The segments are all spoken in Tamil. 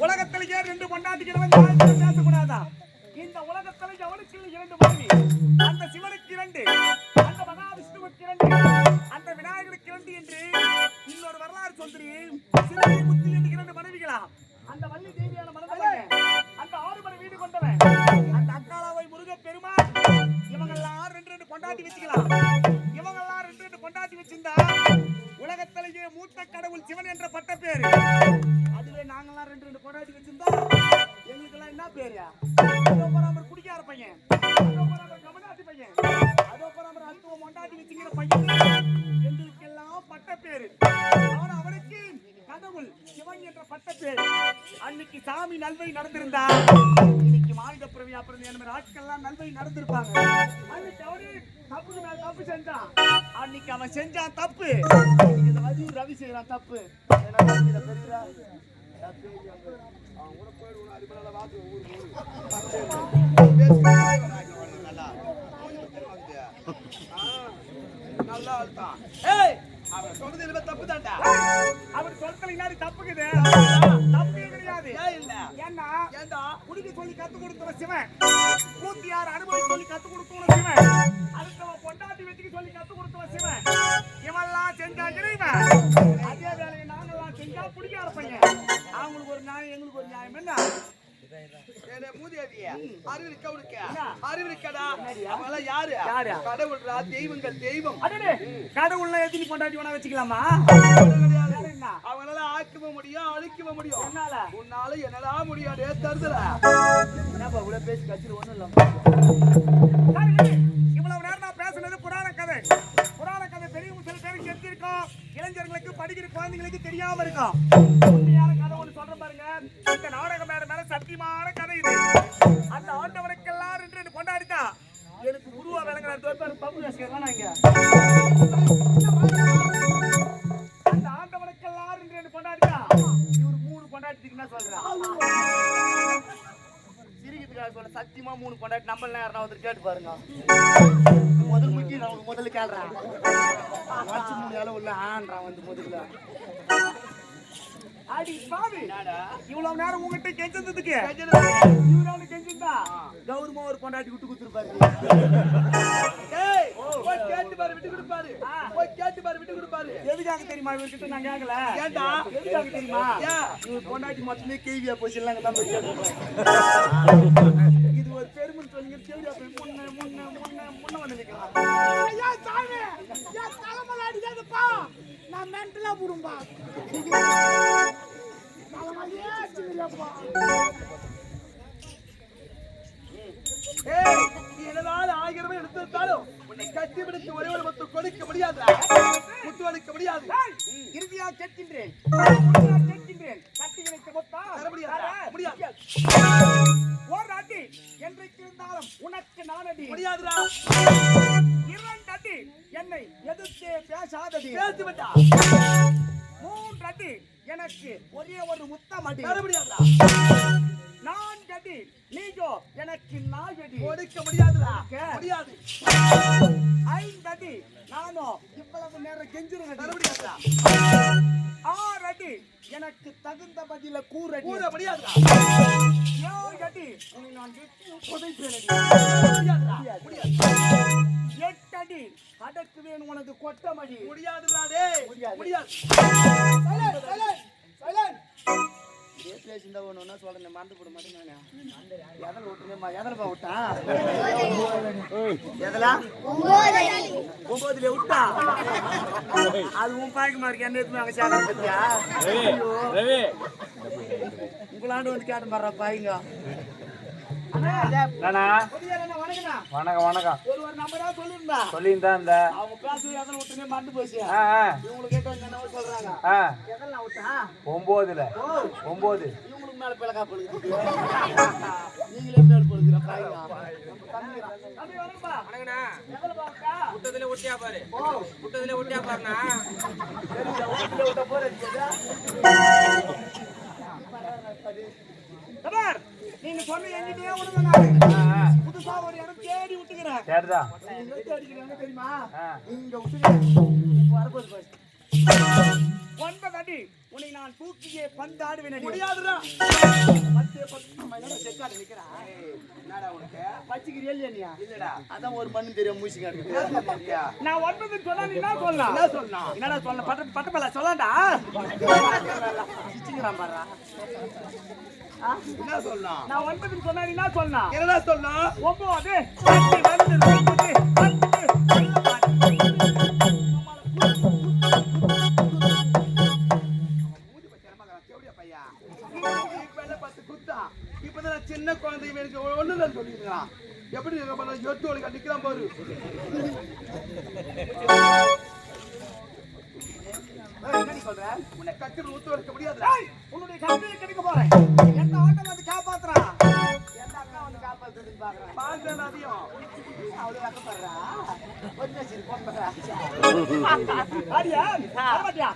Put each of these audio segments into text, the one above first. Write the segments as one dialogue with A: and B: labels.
A: உலகத்திலேயே ரெண்டு கொண்டாட்டிக்கிறவன் பேசக்கூடாதா இந்த உலகத்தில் எவனுக்கு இரண்டு மனைவி அந்த சிவனுக்கு இரண்டு அந்த மகாவிஷ்ணுவுக்கு இரண்டு அந்த விநாயகருக்கு இரண்டு என்று இன்னொரு வரலாறு சொல்றேன் சிவனை முத்தி என்று இரண்டு மனைவிகளா அந்த வள்ளி தேவியான மனதில் அந்த ஆறு மணி வீடு கொண்டவன். கொண்டாட்டி வச்சுக்கலாம். இவங்கெல்லாம் ரெண்டு ரெண்டு கொண்டாட்டி வச்சிருந்தா உலகத்திலேயே மூத்த கடவுள் சிவன் என்ற பட்ட பேரு. அதுவே நாங்கெல்லாம் ரெண்டு ரெண்டு கொண்டாடி வச்சிருந்தா எங்களுக்கெல்லாம் என்ன பேரு? அதோ பராமர் குடிக்கார பையன். அதோ பராமர் கமனாட்டி பையன். அதோ பராமர் அத்துவ மொண்டாட்டி வச்சுக்கிற பையன். எங்களுக்கெல்லாம் பட்ட பேரு. ஆனா அவனுக்கு கடவுள் சிவன் என்ற பட்ட பேரு. அன்னைக்கு சாமி நல்வை நடந்திருந்தா. இன்னைக்கு மாநில பிறவி அப்புறம் என்ன மாதிரி ஆட்கள்லாம் நல்வை நடந்திருப்பாங்க. அன்னைக்கு அவரு தப்புக்கு மேல தப்பு செஞ்சான். அன்னைக்கு அவன் செஞ்சான் தப்பு. இன்னைக்கு இந்த ரவி ரவி செய்யறான் தப்பு. ஏன்னா இதை பெற்றா
B: நல்லா
A: கொடுத்தவன் சிவன். இவெல்லாம் செஞ்சா இறைவன் அதே வேலையை நாங்கெல்லாம் செஞ்சா பிடிக்காத பையன். அவங்களுக்கு ஒரு நியாயம் எங்களுக்கு ஒரு நியாயம். என்ன? கடவுள்லாம் எத்தனை பொண்டாட்டி வேணா வச்சுக்கலாமா?
B: எல்லாம் ஆக்கவே முடியும் அழிக்கவே முடியும்.
A: என்னால?
B: உன்னால என்னடா முடியாது தருதல.
C: என்னப்பா இவ்வளவு பேசி கட்சியில் ஒண்ணும் இல்ல
A: சரி, விடு. இவ்வளவு நேரம் நான் பேசுனது புராண கதை புராண கதை பெரியவங்க சில பேருக்கு தெரிஞ்சிருக்கும் இளைஞர்களுக்கு படிக்கிற குழந்தைங்களுக்கு தெரியாம இருக்கும் உண்மையான கதை ஒண்ணு சொல்ற பாருங்க. இந்த நாடக மேட மேல சத்தியமான கதை இது. அந்த ஆண்டவனுக்கெல்லாம் ரெண்டு ரெண்டு கொண்டாடிட்டா எனக்கு உருவா விளங்குற தோப்பாரு பம்பு ரசிகர்லாம் இங்க? அந்த ஆண்டவனுக்கெல்லாம் ரெண்டு ரெண்டு கொண்டாடிட்டா இவர் மூணு கொண்டாடிட்டு சொல்றேன்.
C: சிரிக்கிறதுக்காக சொல்ல சத்தியமா மூணு கொண்டாடி நம்மள நேரம் வந்து கேட்டு பாருங்க. முதல் முக்கியம் நான் உனக்கு முதல்ல கேள்றேன் மனசு மூணு வேலை உள்ள ஆன்றான் வந்து முதல்ல
A: அடி பாவி இவ்வளவு நேரம் உங்ககிட்ட கெஞ்சதுக்கு இவரால கெஞ்சிருந்தா கௌரவமா ஒரு கொண்டாட்டி விட்டு கொடுத்துருப்பாரு.
B: போய் கேட்டு பாரு விட்டு கொடுப்பாரு. போய் கேட்டு பாரு விட்டு கொடுப்பாரு.
A: எதுக்காக தெரியுமா இவர்கிட்ட நான் கேட்கல
B: ஏன்டா?
A: எதுக்காக தெரியுமா? இவர் கொண்டாட்டி மொத்தமே கேவியா போச்சு இல்லைங்க தான் போய்
D: நான் மென்டலா
B: நீ என்னதான் ஆயிரமே எடுத்திருந்தாலும் உன்னை கட்டி பிடித்து ஒரே ஒரு மத்து கொடுக்க முடியாது முத்து அளிக்க முடியாது.
A: இறுதியா கேட்கின்றேன். கேட்கின்றேன். கட்டி இணைக்க மொத்தா.
B: தர முடியாது? முடியாது.
A: ஒரு அடி. என்றைக்கு இருந்தாலும் உனக்கு நானடி
B: முடியாதுடா.
A: பேசாதடி
B: பேசி விட்டா?
A: மூன்று அடி எனக்கு ஒரே ஒரு முத்தம் அடி.
B: தர முடியாதுடா
A: நான்கு அடி நீயோ எனக்கு நாயடி
B: கொடுக்க முடியாதுடா. முடியாது.
A: ஐந்து அடி நானோ இவ்வளவு நேரம் கெஞ்சிருவேன்
B: முடியாதுடா
A: ஆறு அடி எனக்கு தகுந்த பதில கூறடி
B: கூட முடியாதுடா.
A: ஏழு அடி நான் வெட்டி புதைப்பேனடி.
B: முடியாதுடா. முடியாது.
A: எட்டு அடி அடக்குவேன் உனது கொட்டமடி.
B: முடியாது
C: இதே பேசியிருந்தா ஒன்று ஒன்றா சொல்றேன் மறந்து போட மாட்டேன் நான். எதில் விட்டுருந்தேம்மா எதில்ப்பா விட்டான் எதலா? ஒன்பதுல விட்டா? அது உன் பாய்க்குமா இருக்கு என்ன எதுவுமே அங்கே சேகர பத்தியா
E: ரவி
C: உங்களாண்டு வந்து கேட்ட மாறா பாய்ங்க
E: வணக்கம் வணக்கம்.
A: ஒரு ஒரு நம்பரா சொல்லியிருந்தா
E: சொல்லியிருந்தா இந்த
A: அவங்க பேசுறது எதில் விட்டுருமே மறந்து போச்சு. இவங்களுக்கு கேட்ட என்ன சொல்றாங்க.
E: ஆ.
A: எதெல்லாம் விட்டா?
E: ஒம்போதுல. ஒம்போது.
C: இவங்களுக்கு மேல பிளக்கா பொழுது நீங்களே மேல் பொழுதுற பாய்ங்க
A: தம்பி வணக்கம்ப்பா.
F: வணக்கண்ணா.
A: எதில் பாருக்கா?
F: விட்டதுல ஒட்டியா பாரு. விட்டதுல ஒட்டியா பாருண்ணா.
A: தபார் நீங்க சொன்ன எங்கிட்டயே விடுங்க நானு. புதுசா ஒரு இடம் தேடி விட்டுக்கிறேன் நீங்க அடிக்கிறாங்க தெரியுமா
E: ஆ.
A: இங்க விட்டுக்கிறேன். ஒன்பது அடி உன்னை நான் தூக்கியே பந்தாடுவேன்.
B: முடியாதுடா.
A: பத்தே பத்து செக்காடு நிக்கிறா?
B: என்னடா உனக்கு?
A: பச்சிக்கிறியா இல்லையா?
B: இல்லடா.
C: அதான் ஒரு மண்ணு தெரியும் மூசிங்க
B: சரியா?
A: நான் ஒன்பது சொன்னா நீ என்ன சொல்லலாம்
B: என்ன
A: என்னடா சொல்ல பட்ட பட்டப்பல சொல்லடா
C: கிச்சுங்கிறான் பாரு
B: என்ன சொன்னா?
A: நான் ஒன்பது சொன்னா நீ என்ன சொல்லலாம்
B: என்னடா சொன்னா?
A: ஒன்பது பத்து வந்து ஒன்பது பத்து.
B: உன்னை கட்டி ஊத்து எடுக்க முடியாது
A: உன்னுடைய கம்பெனி கிடைக்க போறேன் எந்த ஆட்டம் வந்து காப்பாத்துறா
C: எந்த அக்கா வந்து காப்பாத்துறதுன்னு பாக்குறேன்
B: பாக்குறேன் அதிகம்
C: அவ்வளவு வெக்கப்படுறா கொஞ்சம் சரி போட்டுறா
A: ஆடியா வரமாட்டியா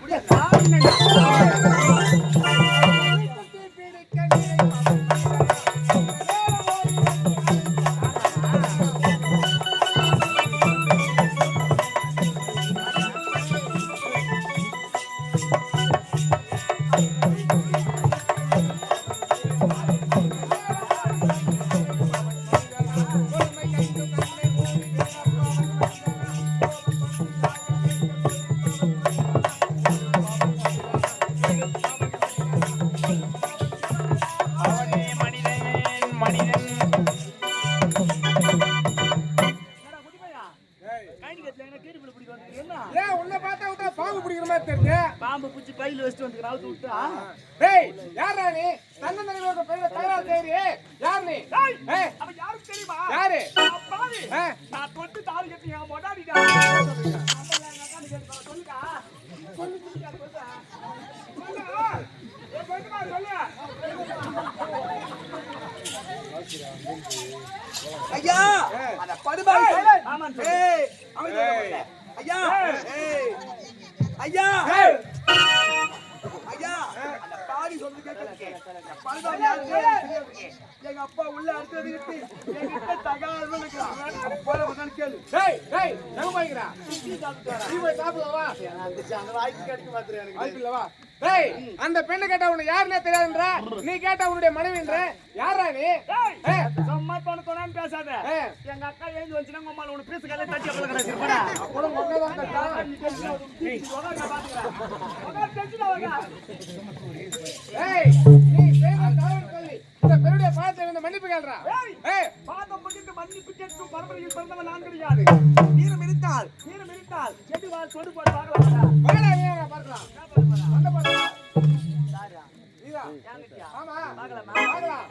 D: செய்றி யார் நீ?
A: டேய்
D: ஏய்,
A: அவன் யாருக்கு தெரியுமா?
D: யாரு? ஆ.
A: நான் தொட்டு தாலி கட்டி என் மொடாடிடா சொல்லுடா சொல்லு சொல்லுடா சொல்லுடா சொல்லுடா ஏய். போய்ட்டுமா சொல்லு.
B: ஐயா அந்த படுபாய்
A: ஆமான்னு சொல்லு.
B: ஏய். அவன் ஐயா. ஏய். ஐயா ஐயா அந்த பாடி சொல்றது கேட்கல. படுபாய். எங்க அப்பா உள்ள அடுத்தது விட்டு என்கிட்ட தகவல் வந்தான்னு கேளு.
D: டேய் டேய் எங்க போய்க்கிறா நீ போய் சாப்பிடுவா
C: அந்த வாய்க்கு கிடைக்க மாத்திரம் எனக்கு
D: வாய்ப்பு இல்லவா டேய் அந்த பெண்ணு கேட்டா உனக்கு யாருன்னே தெரியாதுன்ற? நீ கேட்டா உன்னுடைய மனைவின்ற? யாரா நீ?
A: சும்மா தொண தொணன்னு பேசாத. எங்க அக்கா ஏஞ்சி வந்துச்சுன்னா உங்க அம்மால உனக்கு பீஸ் கல்ல தட்டி அப்பல கிடக்கு போடா.
D: கட்டா. இந்த பெருடைய பாதத்தை வந்து மன்னிப்பு கேள்றா.
A: பாதம் மன்னிப்பு கேட்கும் பரம்பரையில் பிறந்தவன் நான் கிடையாது நீரம் இருந்தால் நீரம் இருந்தால் செடி வாழ் சொடு போட்டு பார்க்கலாம்.
D: பார்க்கலாம் அந்த பார்க்கலாம் ஆமா.
A: பார்க்கலாமா.
D: பார்க்கலாம்.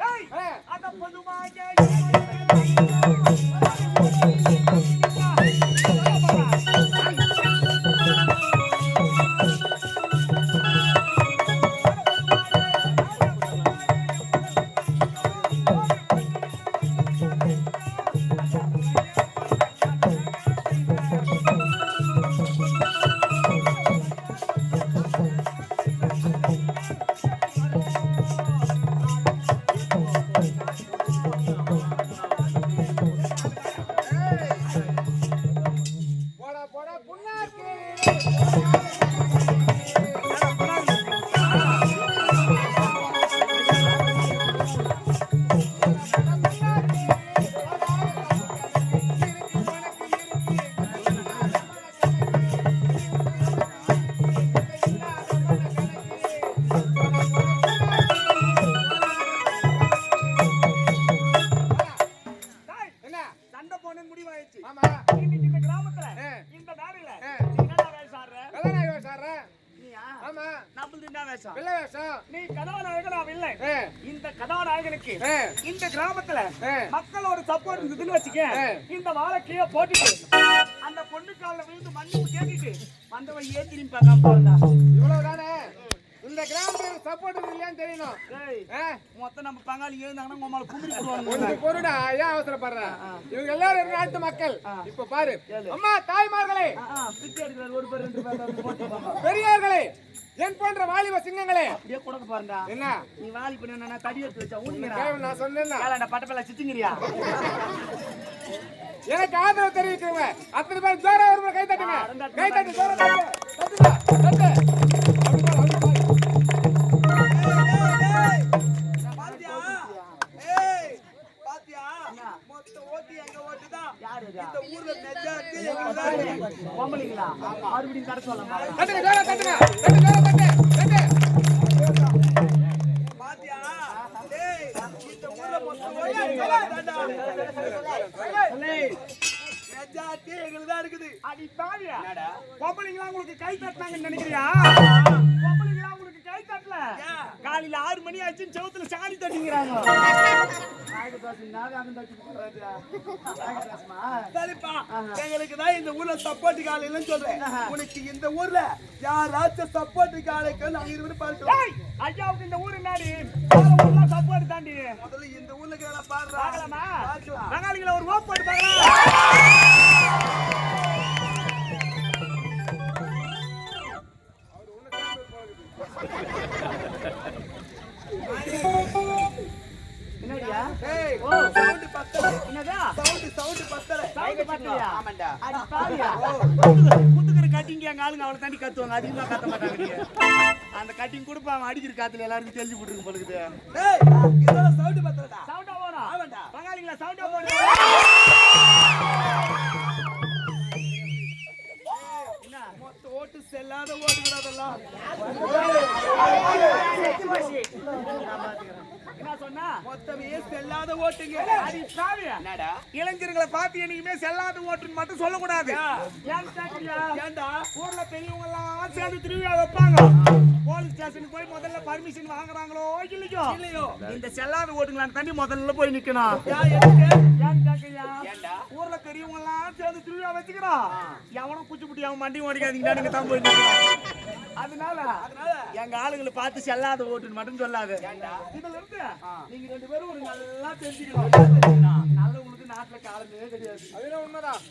A: போன முடிவாயிடுச்சு.
D: ஆமா.
A: இன்னைக்கு இந்த கிராமத்துல. இந்த மேடையில
D: ஆ.
A: நீ என்னடா வேஷம் ஆடுற
D: கதாநாயகன் சார்
A: நீயா?
D: ஆமா.
A: நம்மளது என்ன வேஷம்.
D: வெள்ளை வேஷம்.
A: நீ கதாநாயகன் அவன் இல்லை. இந்த கதாநாயகனுக்கு இந்த கிராமத்துல. மக்களோட சப்போர்ட் இருந்ததுன்னு வச்சுக்க. இந்த வாழைக்கைய போட்டுட்டு அந்த பொண்ணு காலில் விழுந்து மன்னிப்பு கேட்டுட்டு வந்தவன் ஏன் திரும்பி பார்க்காம போறா
D: இவ்வளவுதானே? சப்போர்ட் இல்லையான்னு தெரியணும்?
A: மொத்தம் நம்ம பங்காளி எழுந்தாங்கன்னா உமால கும்பிட்டு போடுவாங்க
D: பொருடா ஏன் அவசரப்படுற? இவங்க எல்லாரும் நாட்டு மக்கள். இப்ப பாரு. அம்மா தாய்மார்களே.
A: ஒரு பேர்.
D: பெரியோர்களே என் போன்ற வாலிப சிங்கங்களே.
A: அப்படியே கொடுக்க பாருடா.
D: என்ன?
A: நீ வாலி பண்ணி என்ன தடி எடுத்து வச்சா
D: கேவலம் நான் சொன்னேன்னா.
A: பட்டப்பல சிச்சுங்கிறியா?
D: எனக்கு ஆதரவு தெரிவிக்கிறவங்க அத்தனை பேர் ஜோரா ஒரு கை தட்டுங்க. கை தட்டு ஜோரா தட்டு தட்டுங்க தட்டு.
A: பொம்பளைங்களா மறுபடியும் கடை சொல்லலாம்
B: பாத்தியா? இந்த ஊர்ல மெஜாரிட்டி இருக்குது
A: அடி பாவியா பொம்பளைங்களா உங்களுக்கு கை தட்டினாங்கன்னு நினைக்கிறியா பொம்பளைங்களா உங்களுக்கு கை தட்டல காலையில ஆறு மணி ஆச்சு செவுத்துல சாணி தட்டிங்கிறாங்க
B: சரிப்பா. எங்களுக்கு தான் இந்த ஊர்ல சப்போர்ட் காலையிலன்னு சொல்றேன். உனக்கு இந்த ஊர்ல யாராச்சும் சப்போர்ட் காலைக்கு நாங்க இருவரும் பார்க்கலாம்
A: ஏய், ஐயாவுக்கு இந்த ஊரு நாடி சப்போர்ட் தாண்டி.
B: முதல்ல இந்த ஊர்ல பாடுறா
A: பங்காளிகளை ஒரு ஓப் போட்டு
B: ஆமாண்டா.
A: பாவியா? குத்துக்கிற- கட்டிங்க எங்க ஆளுங்க அவளை தாண்டி கத்துவாங்க? அதிகமா கத்த மாட்டாங்க. அந்த கட்டிங் கொடுப்பாங்க அடிக்கிற காத்துல எல்லாருக்கும் தெரிஞ்சு போட்டுருக்கு பழுகுது
B: ஏய் இதெல்லாம் சவுண்ட் பத்தலடா.
A: சவுண்டா போனா
B: ஆமாண்டா.
A: பங்காளிங்களா சவுண்டா
B: ஓட்டு செல்லாத ஓட்டுகள் அதெல்லாம்.
A: என்ன சொன்னா?
B: மொத்தமே செல்லாத ஓட்டுங்க.
A: அடி
B: என்னடா?
A: இளைஞர்களை பார்த்து என்னைக்குமே செல்லாத ஓட்டுன்னு மட்டும் சொல்லக்கூடாது. கேக்குறியா?
B: ஏன்டா?
A: ஊர்ல பெரியவங்க எல்லாம் சேர்ந்து திருவிழா வைப்பாங்க. போலீஸ் ஸ்டேஷனுக்கு போய் முதல்ல பர்மிஷன் வாங்குறாங்களோ இல்லையோ?
B: இல்லையோ.
A: இந்த செல்லாத ஓட்டுங்களான்னு தாண்டி முதல்ல போய் நிக்கணும். ஊர்ல பெரியவங்க எல்லாம் சேர்ந்து திருவிழா வச்சுக்கிறோம் எவனும் குச்சி புட்டி அவன் மண்டி ஓடிக்காதீங்க நீங்க தான் போய் அதனால
B: அதனால?
A: எங்க ஆளுங்களை பார்த்து செல்லாத ஓட்டுன்னு மட்டும் சொல்லாது.
B: ஏன்டா?
A: இதுல இருந்து நீங்க ரெண்டு பேரும் ஒரு நல்லா தெரிஞ்சுக்கணும். நல்லவங்களுக்கு நாட்டுல காலமே கிடையாது.
D: அதுதான் உண்மைதான்.